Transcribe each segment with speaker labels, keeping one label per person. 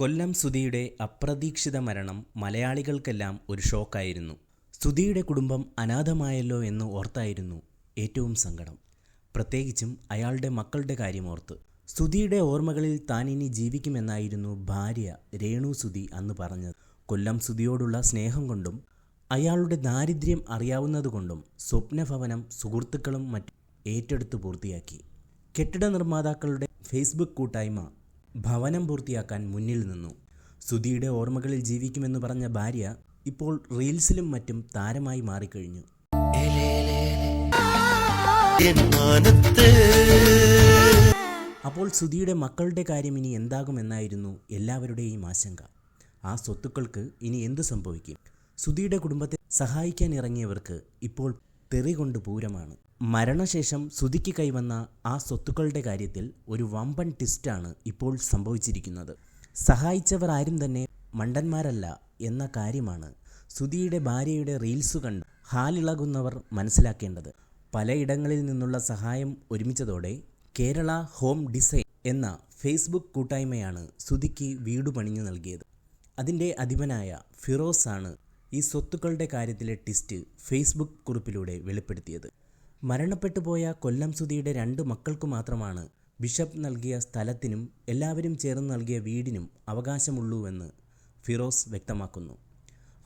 Speaker 1: കൊല്ലം സുധിയുടെ അപ്രതീക്ഷിത മരണം മലയാളികൾക്കെല്ലാം ഒരു ഷോക്കായിരുന്നു. സുധിയുടെ കുടുംബം അനാഥമായല്ലോ എന്ന് ഓർത്തായിരുന്നു ഏറ്റവും സങ്കടം. പ്രത്യേകിച്ചും അയാളുടെ മക്കളുടെ കാര്യം കാര്യമോർത്ത് സുധിയുടെ ഓർമ്മകളിൽ താൻ ഇനി ജീവിക്കുമെന്നായിരുന്നു ഭാര്യ രേണു സുധി അന്ന് പറഞ്ഞത്. കൊല്ലം സുധിയോടുള്ള സ്നേഹം കൊണ്ടും അയാളുടെ ദാരിദ്ര്യം അറിയാവുന്നതുകൊണ്ടും സ്വപ്നഭവനം സുഹൃത്തുക്കളും മറ്റും ഏറ്റെടുത്ത് പൂർത്തിയാക്കി. കെട്ടിട നിർമ്മാതാക്കളുടെ ഫേസ്ബുക്ക് കൂട്ടായ്മ ഭവനം പൂർത്തിയാക്കാൻ മുന്നിൽ നിന്നു. സുധിയുടെ ഓർമ്മകളിൽ ജീവിക്കുമെന്ന് പറഞ്ഞ ഭാര്യ ഇപ്പോൾ റീൽസിലും മറ്റും താരമായി മാറിക്കഴിഞ്ഞു. അപ്പോൾ സുധിയുടെ മക്കളുടെ കാര്യം ഇനി എന്താകുമെന്നായിരുന്നു എല്ലാവരുടെയും ആശങ്ക. ആ സ്വത്തുക്കൾക്ക് ഇനി എന്തു സംഭവിക്കും? സുധിയുടെ കുടുംബത്തെ സഹായിക്കാൻ ഇറങ്ങിയവർക്ക് ഇപ്പോൾ തെറികൊണ്ട് പൂരമാണ്. മരണശേഷം സുധിക്ക് കൈവന്ന ആ സ്വത്തുക്കളുടെ കാര്യത്തിൽ ഒരു വമ്പൻ ട്വിസ്റ്റാണ് ഇപ്പോൾ സംഭവിച്ചിരിക്കുന്നത്. സഹായിച്ചവർ ആരും തന്നെ മണ്ടന്മാരല്ല എന്ന കാര്യമാണ് സുധിയുടെ ഭാര്യയുടെ റീൽസ് കണ്ട് ഹാലിളകുന്നവർ മനസ്സിലാക്കേണ്ടത്. പലയിടങ്ങളിൽ നിന്നുള്ള സഹായം ഒരുമിച്ചതോടെ കേരള ഹോം ഡിസൈൻ എന്ന ഫേസ്ബുക്ക് കൂട്ടായ്മയാണ് സുധിക്ക് വീട് പണിഞ്ഞു നൽകിയത്. അതിന്റെ അധിപനായ ഫിറോസ് ആണ് ഈ സ്വത്തുക്കളുടെ കാര്യത്തിലെ ട്വിസ്റ്റ് ഫേസ്ബുക്ക് കുറിപ്പിലൂടെ വെളിപ്പെടുത്തിയത്. മരണപ്പെട്ടു പോയ കൊല്ലം സുധിയുടെ രണ്ട് മക്കൾക്കു മാത്രമാണ് ബിഷപ്പ് നൽകിയ സ്ഥലത്തിനും എല്ലാവരും ചേർന്ന് നൽകിയ വീടിനും അവകാശമുള്ളൂവെന്ന് ഫിറോസ് വ്യക്തമാക്കുന്നു.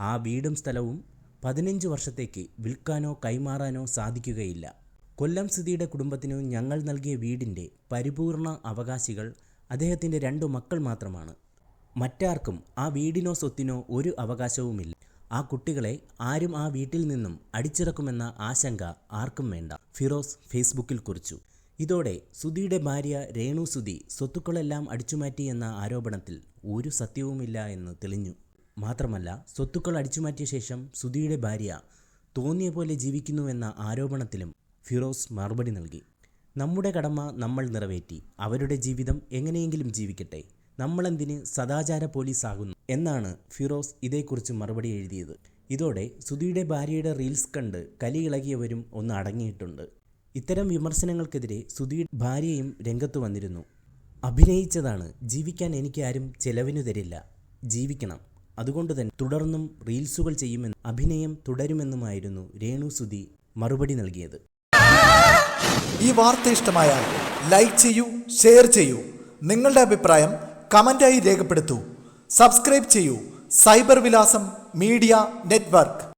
Speaker 1: ആ വീടും സ്ഥലവും പതിനഞ്ച് വർഷത്തേക്ക് വിൽക്കാനോ കൈമാറാനോ സാധിക്കുകയില്ല. കൊല്ലം സുധിയുടെ കുടുംബത്തിനു ഞങ്ങൾ നൽകിയ വീടിന്റെ പരിപൂർണ അവകാശികൾ അദ്ദേഹത്തിന്റെ രണ്ടു മക്കൾ മാത്രമാണ്. മറ്റാർക്കും ആ വീടിനോ സ്വത്തിനോ ഒരു അവകാശവുമില്ല. ആ കുട്ടികളെ ആരും ആ വീട്ടിൽ നിന്നും അടിച്ചിറക്കുമെന്ന ആശങ്ക ആർക്കും വേണ്ട. ഫിറോസ് ഫേസ്ബുക്കിൽ കുറിച്ചു. ഇതോടെ സുധിയുടെ ഭാര്യ രേണു സുധി സ്വത്തുക്കളെല്ലാം അടിച്ചുമാറ്റി എന്ന ആരോപണത്തിൽ ഒരു സത്യവുമില്ല എന്ന് തെളിഞ്ഞു. മാത്രമല്ല സ്വത്തുക്കൾ അടിച്ചുമാറ്റിയ ശേഷം സുധിയുടെ ഭാര്യ തോന്നിയ പോലെ ജീവിക്കുന്നുവെന്ന ആരോപണത്തിലും ഫിറോസ് മറുപടി നൽകി. നമ്മുടെ കടമ നമ്മൾ നിറവേറ്റി. അവരുടെ ജീവിതം എങ്ങനെയെങ്കിലും ജീവിക്കട്ടെ. നമ്മളെന്തിന് സദാചാര പോലീസ് ആകുന്നു എന്നാണ് ഫിറോസ് ഇതേക്കുറിച്ച് മറുപടി എഴുതിയത്. ഇതോടെ സുധിയുടെ ഭാര്യയുടെ റീൽസ് കണ്ട് കലി ഇളകിയവരും ഒന്ന് അടങ്ങിയിട്ടുണ്ട്. ഇത്തരം വിമർശനങ്ങൾക്കെതിരെ സുധിയുടെ ഭാര്യയും രംഗത്ത് വന്നിരുന്നു. അഭിനയിച്ചതാണ് ജീവിക്കാൻ എനിക്ക് ആരും ചെലവിനു തരില്ല. ജീവിക്കണം. അതുകൊണ്ട് തന്നെ തുടർന്നും റീൽസുകൾ ചെയ്യുമെന്ന് അഭിനയം തുടരുമെന്നുമായിരുന്നു രേണു സുധി മറുപടി നൽകിയത്.
Speaker 2: ഈ വാർത്ത ഇഷ്ടമായാൽ ലൈക്ക് ചെയ്യൂ ഷെയർ ചെയ്യൂ. നിങ്ങളുടെ അഭിപ്രായം കമന്റായി രേഖപ്പെടുത്തൂ. സബ്സ്ക്രൈബ് ചെയ്യൂ. Cyber Vilasam media network.